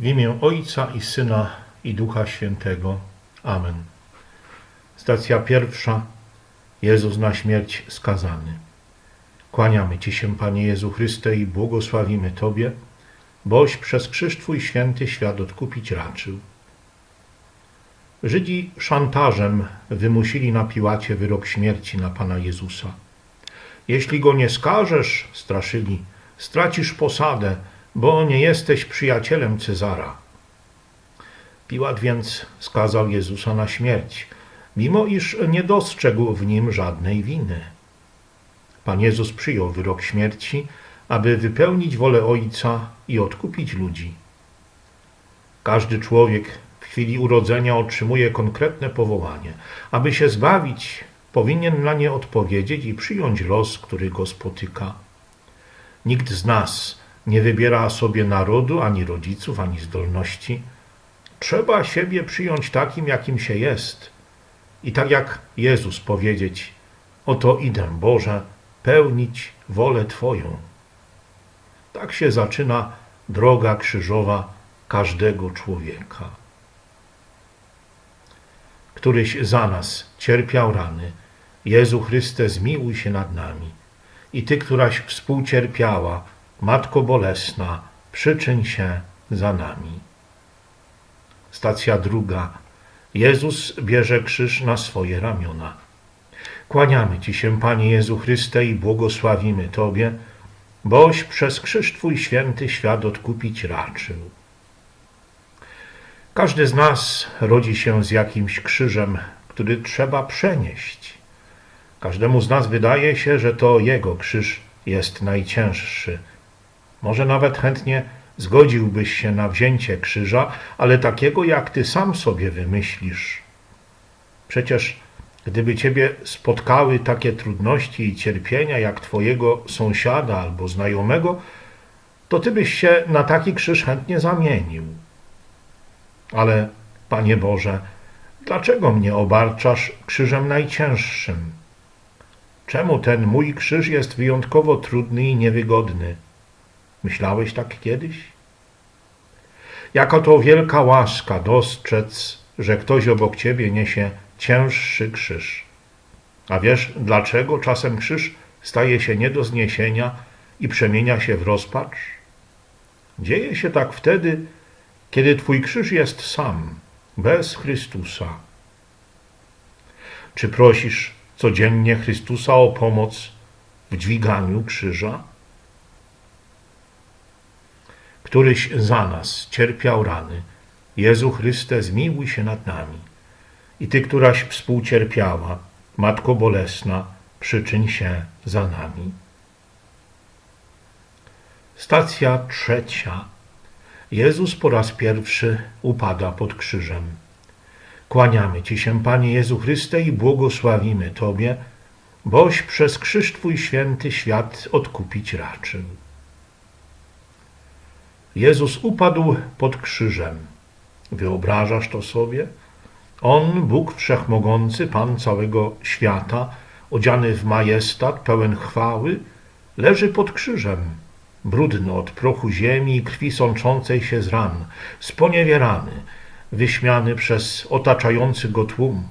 W imię Ojca i Syna i Ducha Świętego. Amen. Stacja pierwsza. Jezus na śmierć skazany. Kłaniamy Ci się, Panie Jezu Chryste, i błogosławimy Tobie, boś przez krzyż Twój święty świat odkupić raczył. Żydzi szantażem wymusili na Piłacie wyrok śmierci na Pana Jezusa. Jeśli go nie skażesz, straszyli, stracisz posadę, bo nie jesteś przyjacielem Cezara. Piłat więc skazał Jezusa na śmierć, mimo iż nie dostrzegł w nim żadnej winy. Pan Jezus przyjął wyrok śmierci, aby wypełnić wolę Ojca i odkupić ludzi. Każdy człowiek w chwili urodzenia otrzymuje konkretne powołanie. Aby się zbawić, powinien na nie odpowiedzieć i przyjąć los, który go spotyka. Nikt z nas nie wybiera sobie narodu, ani rodziców, ani zdolności. Trzeba siebie przyjąć takim, jakim się jest. I tak jak Jezus powiedzieć: Oto idę, Boże, pełnić wolę Twoją. Tak się zaczyna droga krzyżowa każdego człowieka. Któryś za nas cierpiał rany, Jezu Chryste, zmiłuj się nad nami. I Ty, któraś współcierpiała, Matko Bolesna, przyczyń się za nami. Stacja druga. Jezus bierze krzyż na swoje ramiona. Kłaniamy Ci się, Panie Jezu Chryste, i błogosławimy Tobie, boś przez krzyż Twój święty świat odkupić raczył. Każdy z nas rodzi się z jakimś krzyżem, który trzeba przenieść. Każdemu z nas wydaje się, że to jego krzyż jest najcięższy. Może nawet chętnie zgodziłbyś się na wzięcie krzyża, ale takiego, jak ty sam sobie wymyślisz. Przecież gdyby ciebie spotkały takie trudności i cierpienia jak twojego sąsiada albo znajomego, to ty byś się na taki krzyż chętnie zamienił. Ale, Panie Boże, dlaczego mnie obarczasz krzyżem najcięższym? Czemu ten mój krzyż jest wyjątkowo trudny i niewygodny? Myślałeś tak kiedyś? Jaka to wielka łaska dostrzec, że ktoś obok ciebie niesie cięższy krzyż. A wiesz, dlaczego czasem krzyż staje się nie do zniesienia i przemienia się w rozpacz? Dzieje się tak wtedy, kiedy twój krzyż jest sam, bez Chrystusa. Czy prosisz codziennie Chrystusa o pomoc w dźwiganiu krzyża? Któryś za nas cierpiał rany. Jezu Chryste, zmiłuj się nad nami. I Ty, któraś współcierpiała, Matko Bolesna, przyczyń się za nami. Stacja trzecia. Jezus po raz pierwszy upada pod krzyżem. Kłaniamy Ci się, Panie Jezu Chryste, i błogosławimy Tobie, boś przez krzyż Twój święty świat odkupić raczył. Jezus upadł pod krzyżem. Wyobrażasz to sobie? On, Bóg Wszechmogący, Pan całego świata, odziany w majestat, pełen chwały, leży pod krzyżem, brudny od prochu ziemi i krwi sączącej się z ran, sponiewierany, wyśmiany przez otaczający go tłum.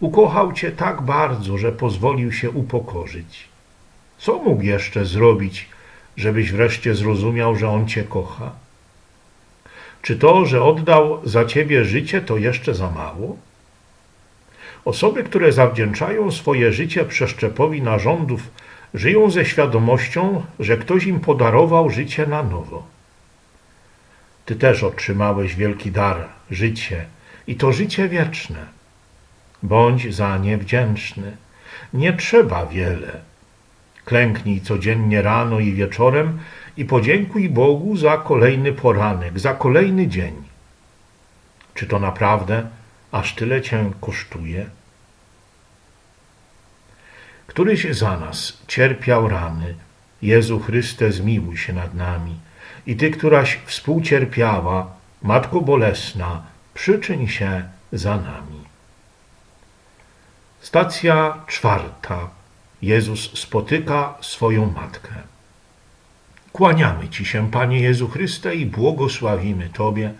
Ukochał Cię tak bardzo, że pozwolił się upokorzyć. Co mógł jeszcze zrobić, żebyś wreszcie zrozumiał, że On Cię kocha? Czy to, że oddał za Ciebie życie, to jeszcze za mało? Osoby, które zawdzięczają swoje życie przeszczepowi narządów, żyją ze świadomością, że ktoś im podarował życie na nowo. Ty też otrzymałeś wielki dar, życie, i to życie wieczne. Bądź za nie wdzięczny. Nie trzeba wiele. Klęknij codziennie rano i wieczorem i podziękuj Bogu za kolejny poranek, za kolejny dzień. Czy to naprawdę aż tyle cię kosztuje? Któryś za nas cierpiał rany, Jezu Chryste, zmiłuj się nad nami. I Ty, któraś współcierpiała, Matko Bolesna, przyczyń się za nami. Stacja czwarta. Jezus spotyka swoją matkę. Kłaniamy Ci się, Panie Jezu Chryste, i błogosławimy Tobie,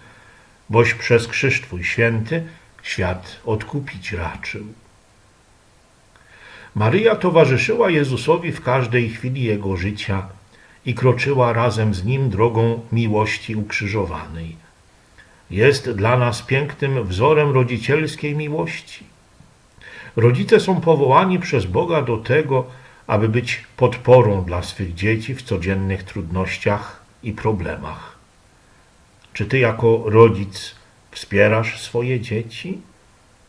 boś przez krzyż Twój święty świat odkupić raczył. Maryja towarzyszyła Jezusowi w każdej chwili Jego życia i kroczyła razem z Nim drogą miłości ukrzyżowanej. Jest dla nas pięknym wzorem rodzicielskiej miłości. Rodzice są powołani przez Boga do tego, aby być podporą dla swych dzieci w codziennych trudnościach i problemach. Czy ty jako rodzic wspierasz swoje dzieci?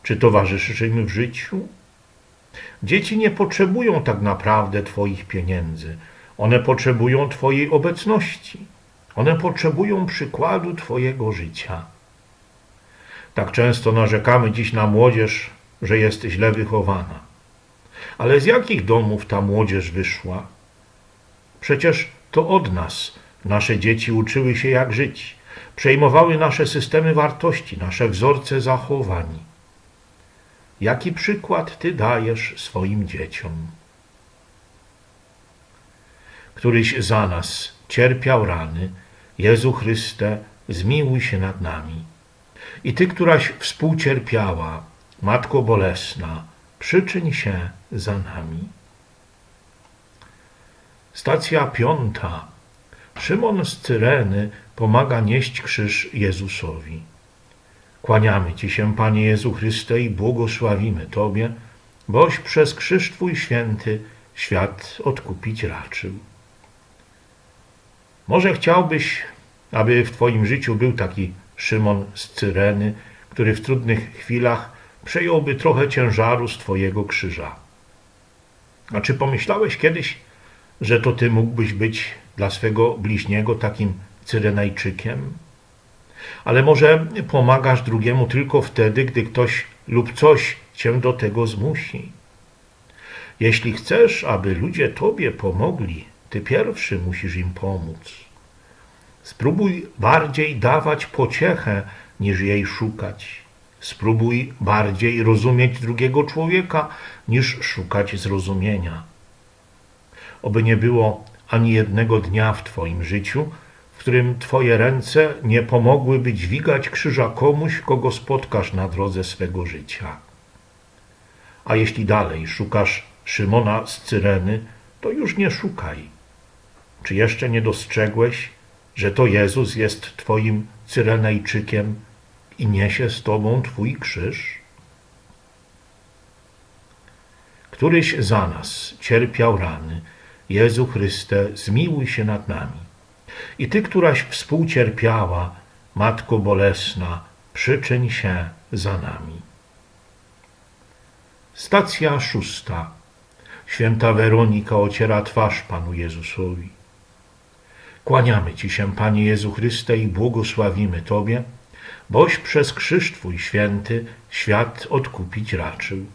Czy towarzyszysz im w życiu? Dzieci nie potrzebują tak naprawdę Twoich pieniędzy. One potrzebują Twojej obecności. One potrzebują przykładu Twojego życia. Tak często narzekamy dziś na młodzież, że jest źle wychowana. Ale z jakich domów ta młodzież wyszła? Przecież to od nas nasze dzieci uczyły się jak żyć, przejmowały nasze systemy wartości, nasze wzorce zachowań. Jaki przykład Ty dajesz swoim dzieciom? Któryś za nas cierpiał rany, Jezu Chryste, zmiłuj się nad nami. I Ty, któraś współcierpiała, Matko Bolesna, przyczyń się za nami. Stacja piąta. Szymon z Cyreny pomaga nieść krzyż Jezusowi. Kłaniamy Ci się, Panie Jezu Chryste, i błogosławimy Tobie, boś przez krzyż Twój święty świat odkupić raczył. Może chciałbyś, aby w Twoim życiu był taki Szymon z Cyreny, który w trudnych chwilach przejąłby trochę ciężaru z Twojego krzyża. A czy pomyślałeś kiedyś, że to Ty mógłbyś być dla swego bliźniego takim Cyrenajczykiem? Ale może pomagasz drugiemu tylko wtedy, gdy ktoś lub coś Cię do tego zmusi. Jeśli chcesz, aby ludzie Tobie pomogli, Ty pierwszy musisz im pomóc. Spróbuj bardziej dawać pociechę, niż jej szukać. Spróbuj bardziej rozumieć drugiego człowieka, niż szukać zrozumienia. Oby nie było ani jednego dnia w Twoim życiu, w którym Twoje ręce nie pomogłyby dźwigać krzyża komuś, kogo spotkasz na drodze swego życia. A jeśli dalej szukasz Szymona z Cyreny, to już nie szukaj. Czy jeszcze nie dostrzegłeś, że to Jezus jest Twoim Cyrenejczykiem i niesie z Tobą Twój krzyż? Któryś za nas cierpiał rany, Jezu Chryste, zmiłuj się nad nami. I Ty, któraś współcierpiała, Matko Bolesna, przyczyń się za nami. Stacja szósta. Święta Weronika ociera twarz Panu Jezusowi. Kłaniamy Ci się, Panie Jezu Chryste, i błogosławimy Tobie, boś przez krzyż Twój święty świat odkupić raczył.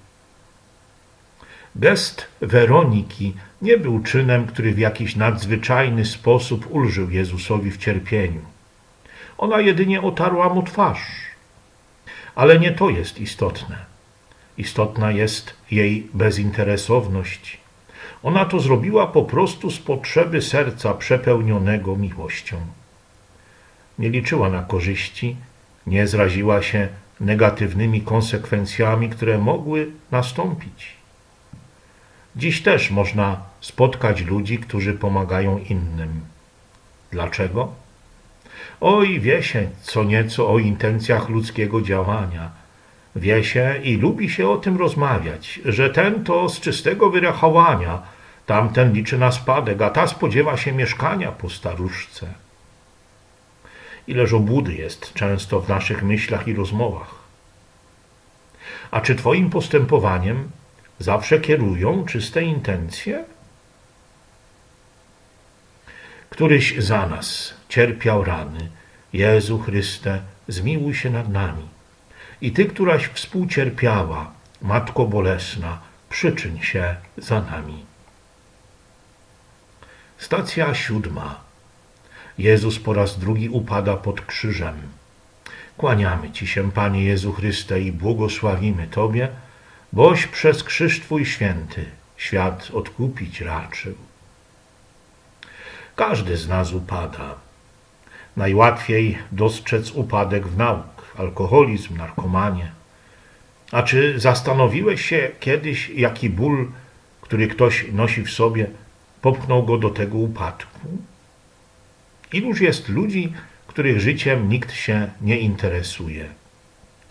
Gest Weroniki nie był czynem, który w jakiś nadzwyczajny sposób ulżył Jezusowi w cierpieniu. Ona jedynie otarła mu twarz. Ale nie to jest istotne. Istotna jest jej bezinteresowność. Ona to zrobiła po prostu z potrzeby serca przepełnionego miłością. Nie liczyła na korzyści, nie zraziła się negatywnymi konsekwencjami, które mogły nastąpić. Dziś też można spotkać ludzi, którzy pomagają innym. Dlaczego? Oj, wie się co nieco o intencjach ludzkiego działania. Wie się i lubi się o tym rozmawiać, że ten to z czystego wyrachowania, tamten liczy na spadek, a ta spodziewa się mieszkania po staruszce. Ileż obłudy jest często w naszych myślach i rozmowach. A czy Twoim postępowaniem zawsze kierują czyste intencje? Któryś za nas cierpiał rany, Jezu Chryste, zmiłuj się nad nami. I Ty, któraś współcierpiała, Matko Bolesna, przyczyń się za nami. Stacja siódma. Jezus po raz drugi upada pod krzyżem. Kłaniamy Ci się, Panie Jezu Chryste, i błogosławimy Tobie, boś przez krzyż Twój święty świat odkupić raczył. Każdy z nas upada. Najłatwiej dostrzec upadek w nauk, alkoholizm, narkomanie. A czy zastanowiłeś się kiedyś, jaki ból, który ktoś nosi w sobie, popchnął go do tego upadku? Iluż jest ludzi, których życiem nikt się nie interesuje,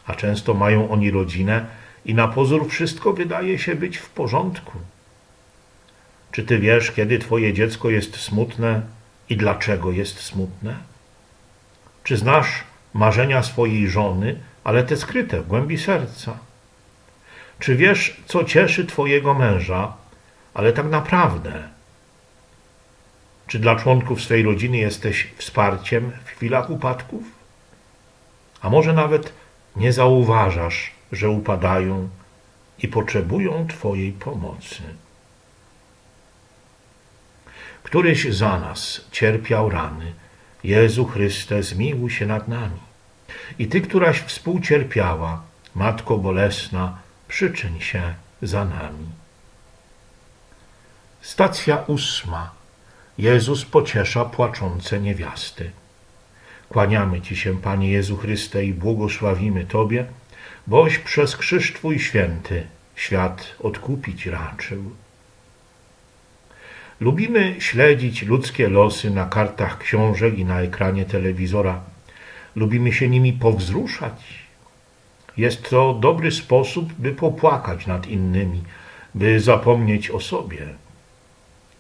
a często mają oni rodzinę i na pozór wszystko wydaje się być w porządku. Czy ty wiesz, kiedy twoje dziecko jest smutne i dlaczego jest smutne? Czy znasz marzenia swojej żony, ale te skryte w głębi serca? Czy wiesz, co cieszy twojego męża, ale tak naprawdę? Czy dla członków swej rodziny jesteś wsparciem w chwilach upadków? A może nawet nie zauważasz, że upadają i potrzebują Twojej pomocy? Któryś za nas cierpiał rany, Jezu Chryste, zmiłuj się nad nami. I Ty, któraś współcierpiała, Matko Bolesna, przyczyń się za nami. Stacja ósma. Jezus pociesza płaczące niewiasty. Kłaniamy Ci się, Panie Jezu Chryste, i błogosławimy Tobie, boś przez krzyż Twój święty świat odkupić raczył. Lubimy śledzić ludzkie losy na kartach książek i na ekranie telewizora. Lubimy się nimi powzruszać. Jest to dobry sposób, by popłakać nad innymi, by zapomnieć o sobie.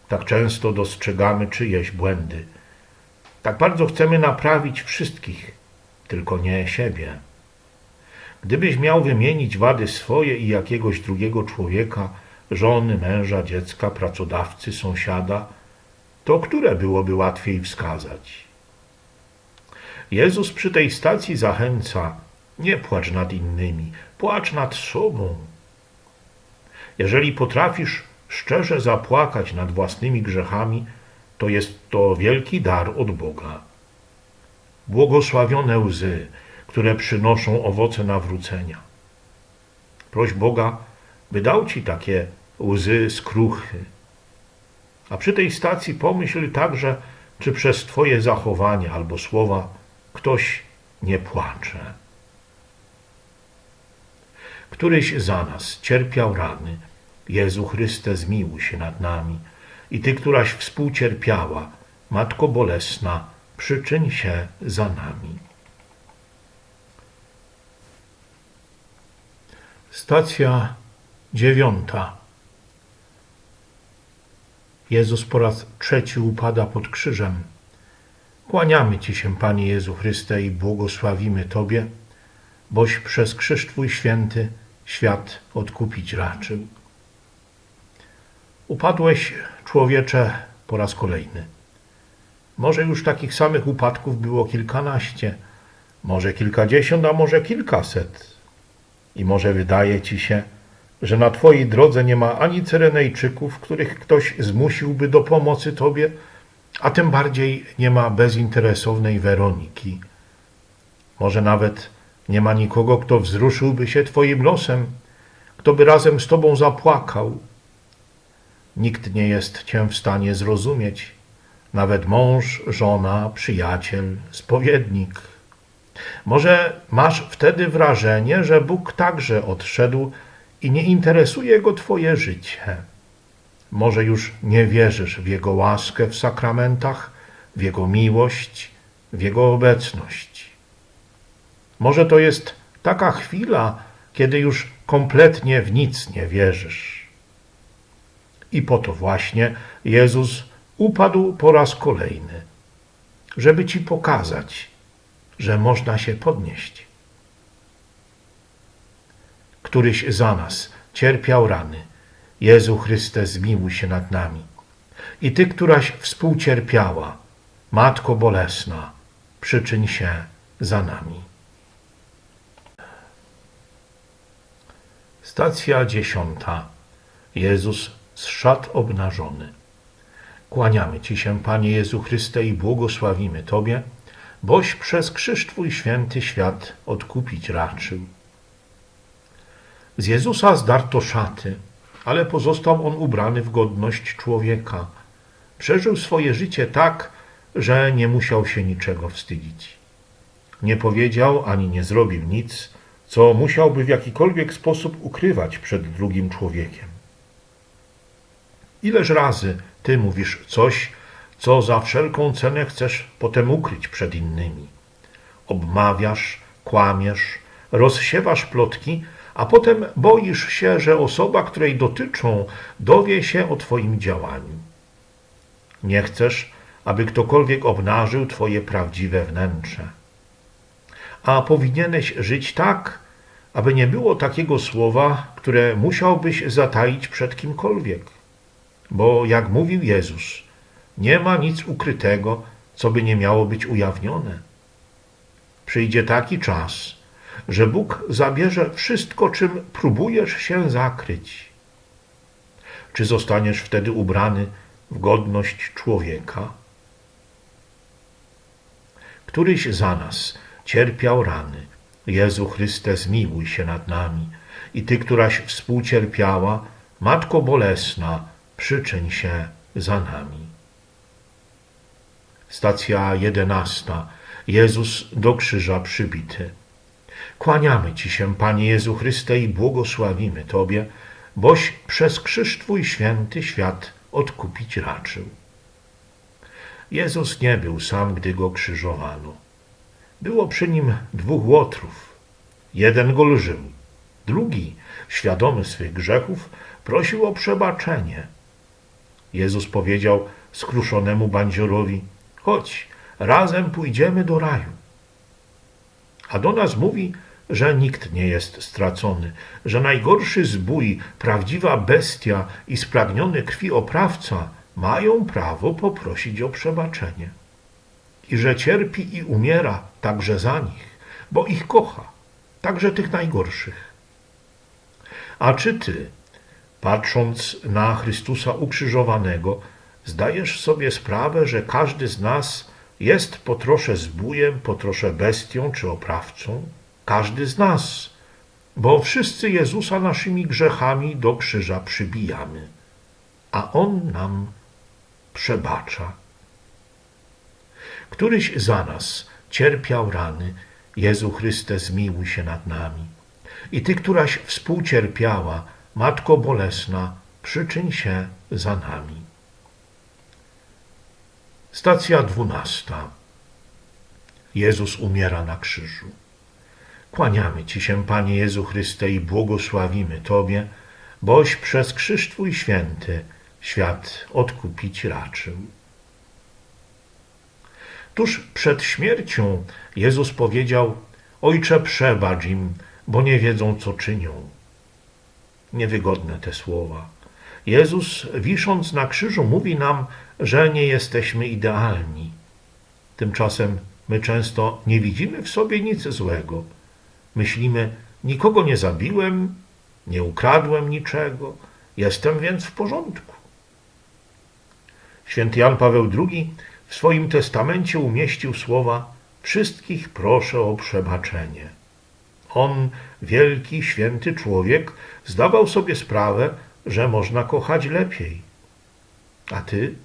Tak często dostrzegamy czyjeś błędy. Tak bardzo chcemy naprawić wszystkich, tylko nie siebie. Gdybyś miał wymienić wady swoje i jakiegoś drugiego człowieka, żony, męża, dziecka, pracodawcy, sąsiada, to które byłoby łatwiej wskazać? Jezus przy tej stacji zachęca: nie płacz nad innymi, płacz nad sobą. Jeżeli potrafisz szczerze zapłakać nad własnymi grzechami, to jest to wielki dar od Boga. Błogosławione łzy, które przynoszą owoce nawrócenia. Proś Boga, by dał ci takie łzy skruchy. A przy tej stacji pomyśl także, czy przez Twoje zachowanie albo słowa ktoś nie płacze. Któryś za nas cierpiał rany, Jezu Chryste, zmiłuj się nad nami. I Ty, któraś współcierpiała, Matko Bolesna, przyczyń się za nami. Stacja dziewiąta. Jezus po raz trzeci upada pod krzyżem. Kłaniamy Ci się, Panie Jezu Chryste, i błogosławimy Tobie, boś przez krzyż Twój święty świat odkupić raczył. Upadłeś, człowiecze, po raz kolejny. Może już takich samych upadków było kilkanaście, może kilkadziesiąt, a może kilkaset. I może wydaje ci się, że na twojej drodze nie ma ani Cyrenejczyków, których ktoś zmusiłby do pomocy tobie, a tym bardziej nie ma bezinteresownej Weroniki. Może nawet nie ma nikogo, kto wzruszyłby się twoim losem, kto by razem z tobą zapłakał, Nikt nie jest cię w stanie zrozumieć, nawet mąż, żona, przyjaciel, spowiednik. Może masz wtedy wrażenie, że Bóg także odszedł i nie interesuje go Twoje życie. Może już nie wierzysz w Jego łaskę w sakramentach, w Jego miłość, w Jego obecność. Może to jest taka chwila, kiedy już kompletnie w nic nie wierzysz. I po to właśnie Jezus upadł po raz kolejny, żeby ci pokazać, że można się podnieść. Któryś za nas cierpiał rany. Jezu Chryste, zmiłuj się nad nami. I Ty, któraś współcierpiała, Matko Bolesna, przyczyń się za nami. Stacja dziesiąta. Jezus z szat obnażony. Kłaniamy Ci się, Panie Jezu Chryste, i błogosławimy Tobie, boś przez krzyż Twój święty świat odkupić raczył. Z Jezusa zdarto szaty, ale pozostał on ubrany w godność człowieka. przeżył swoje życie tak, że nie musiał się niczego wstydzić. Nie powiedział ani nie zrobił nic, co musiałby w jakikolwiek sposób ukrywać przed drugim człowiekiem. Ileż razy ty mówisz coś, co za wszelką cenę chcesz potem ukryć przed innymi? Obmawiasz, kłamiesz, rozsiewasz plotki, a potem boisz się, że osoba, której dotyczą, dowie się o Twoim działaniu. Nie chcesz, aby ktokolwiek obnażył Twoje prawdziwe wnętrze. A powinieneś żyć tak, aby nie było takiego słowa, które musiałbyś zataić przed kimkolwiek. Bo jak mówił Jezus, nie ma nic ukrytego, co by nie miało być ujawnione. Przyjdzie taki czas, że Bóg zabierze wszystko, czym próbujesz się zakryć. Czy zostaniesz wtedy ubrany w godność człowieka? Któryś za nas cierpiał rany. Jezu Chryste, zmiłuj się nad nami. I Ty, któraś współcierpiała, Matko Bolesna, przyczyń się za nami. Stacja jedenasta. Jezus do krzyża przybity. Kłaniamy Ci się, Panie Jezu Chryste, i błogosławimy Tobie, boś przez krzyż Twój święty świat odkupić raczył. Jezus nie był sam, gdy go krzyżowano. Było przy nim dwóch łotrów. Jeden go lżył, drugi, świadomy swych grzechów, prosił o przebaczenie. Jezus powiedział skruszonemu bandziorowi: Chodź, razem pójdziemy do raju. A do nas mówi, że nikt nie jest stracony, że najgorszy zbój, prawdziwa bestia i spragniony krwi oprawca mają prawo poprosić o przebaczenie. I że cierpi i umiera także za nich, bo ich kocha, także tych najgorszych. A czy ty, patrząc na Chrystusa ukrzyżowanego, zdajesz sobie sprawę, że każdy z nas jest po trosze zbójem, po trosze bestią czy oprawcą? Każdy z nas, bo wszyscy Jezusa naszymi grzechami do krzyża przybijamy, a On nam przebacza. Któryś za nas cierpiał rany, Jezu Chryste, zmiłuj się nad nami. I Ty, któraś współcierpiała, Matko Bolesna, przyczyń się za nami. Stacja dwunasta. Jezus umiera na krzyżu. Kłaniamy Ci się, Panie Jezu Chryste, i błogosławimy Tobie, boś przez krzyż Twój święty świat odkupić raczył. Tuż przed śmiercią Jezus powiedział: Ojcze, przebacz im, bo nie wiedzą, co czynią. Niewygodne te słowa. Jezus, wisząc na krzyżu, mówi nam, że nie jesteśmy idealni. Tymczasem my często nie widzimy w sobie nic złego. Myślimy, nikogo nie zabiłem, nie ukradłem niczego, jestem więc w porządku. Święty Jan Paweł II w swoim testamencie umieścił słowa: Wszystkich proszę o przebaczenie. On, wielki, święty człowiek, zdawał sobie sprawę, że można kochać lepiej. A ty?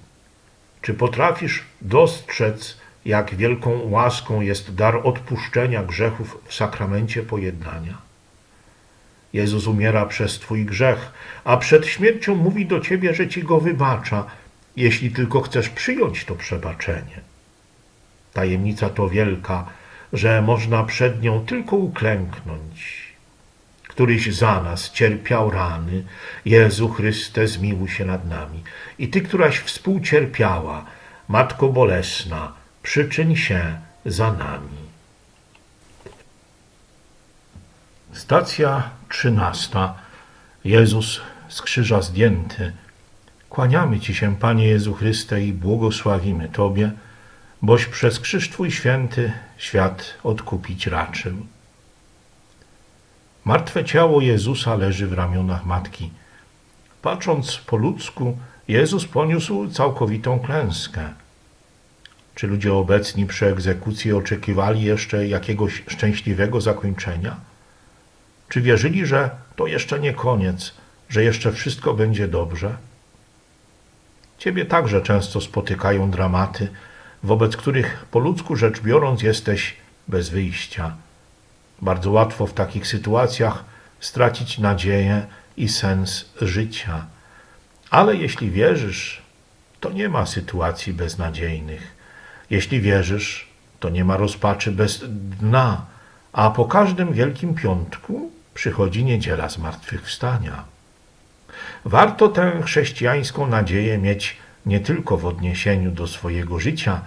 Czy potrafisz dostrzec, jak wielką łaską jest dar odpuszczenia grzechów w sakramencie pojednania? Jezus umiera przez Twój grzech, a przed śmiercią mówi do Ciebie, że Ci go wybacza, jeśli tylko chcesz przyjąć to przebaczenie. Tajemnica to wielka, że można przed nią tylko uklęknąć. Któryś za nas cierpiał rany, Jezu Chryste, zmiłuj się nad nami. I Ty, któraś współcierpiała, Matko Bolesna, przyczyń się za nami. Stacja trzynasta. Jezus z krzyża zdjęty. Kłaniamy Ci się, Panie Jezu Chryste, i błogosławimy Tobie, boś przez krzyż Twój święty świat odkupić raczył. Martwe ciało Jezusa leży w ramionach matki. Patrząc po ludzku, Jezus poniósł całkowitą klęskę. Czy ludzie obecni przy egzekucji oczekiwali jeszcze jakiegoś szczęśliwego zakończenia? Czy wierzyli, że to jeszcze nie koniec, że jeszcze wszystko będzie dobrze? Ciebie także często spotykają dramaty, wobec których po ludzku rzecz biorąc jesteś bez wyjścia. Bardzo łatwo w takich sytuacjach stracić nadzieję i sens życia. Ale jeśli wierzysz, to nie ma sytuacji beznadziejnych. Jeśli wierzysz, to nie ma rozpaczy bez dna, a po każdym Wielkim Piątku przychodzi niedziela zmartwychwstania. Warto tę chrześcijańską nadzieję mieć nie tylko w odniesieniu do swojego życia,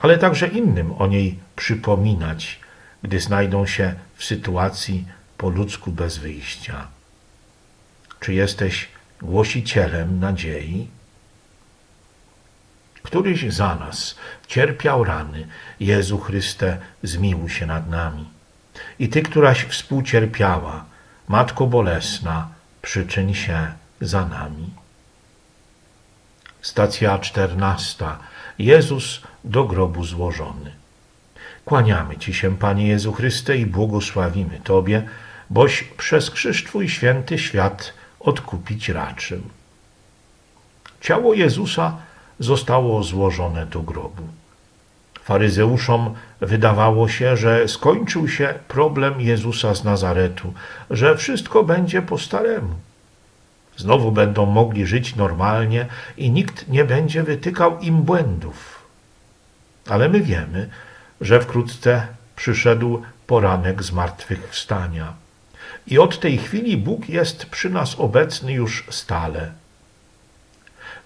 ale także innym o niej przypominać, gdy znajdą się w sytuacji po ludzku bez wyjścia. Czy jesteś głosicielem nadziei? Któryś za nas cierpiał rany, Jezu Chryste, zmiłuj się nad nami. I Ty, któraś współcierpiała, Matko Bolesna, przyczyń się za nami. Stacja czternasta. Jezus do grobu złożony. Kłaniamy Ci się, Panie Jezu Chryste, i błogosławimy Tobie, boś przez krzyż Twój święty świat odkupić raczył. Ciało Jezusa zostało złożone do grobu. Faryzeuszom wydawało się, że skończył się problem Jezusa z Nazaretu, że wszystko będzie po staremu. Znowu będą mogli żyć normalnie i nikt nie będzie wytykał im błędów. Ale my wiemy, że wkrótce przyszedł poranek zmartwychwstania. I od tej chwili Bóg jest przy nas obecny już stale.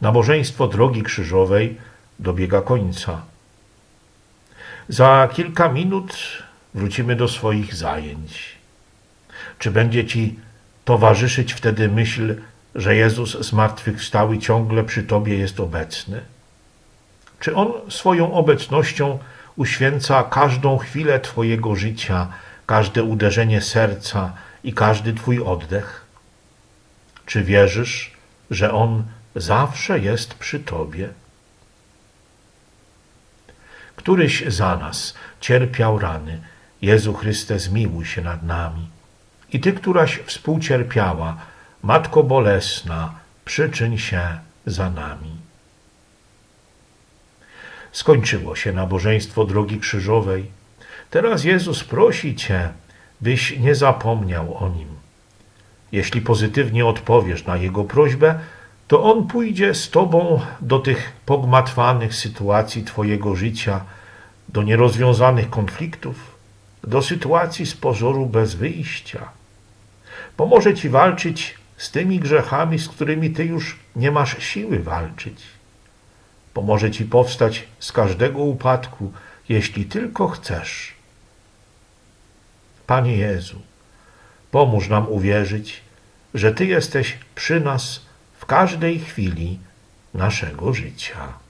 Nabożeństwo drogi krzyżowej dobiega końca. Za kilka minut wrócimy do swoich zajęć. Czy będzie ci towarzyszyć wtedy myśl, że Jezus zmartwychwstały ciągle przy tobie jest obecny? Czy On swoją obecnością uświęca każdą chwilę Twojego życia, każde uderzenie serca i każdy Twój oddech? Czy wierzysz, że On zawsze jest przy Tobie? Któryś za nas cierpiał rany, Jezu Chryste, zmiłuj się nad nami. I Ty, któraś współcierpiała, Matko Bolesna, przyczyń się za nami. Skończyło się nabożeństwo drogi krzyżowej. Teraz Jezus prosi Cię, byś nie zapomniał o Nim. Jeśli pozytywnie odpowiesz na Jego prośbę, to On pójdzie z Tobą do tych pogmatwanych sytuacji Twojego życia, do nierozwiązanych konfliktów, do sytuacji z pozoru bez wyjścia. Pomoże Ci walczyć z tymi grzechami, z którymi Ty już nie masz siły walczyć. Pomoże Ci powstać z każdego upadku, jeśli tylko chcesz. Panie Jezu, pomóż nam uwierzyć, że Ty jesteś przy nas w każdej chwili naszego życia.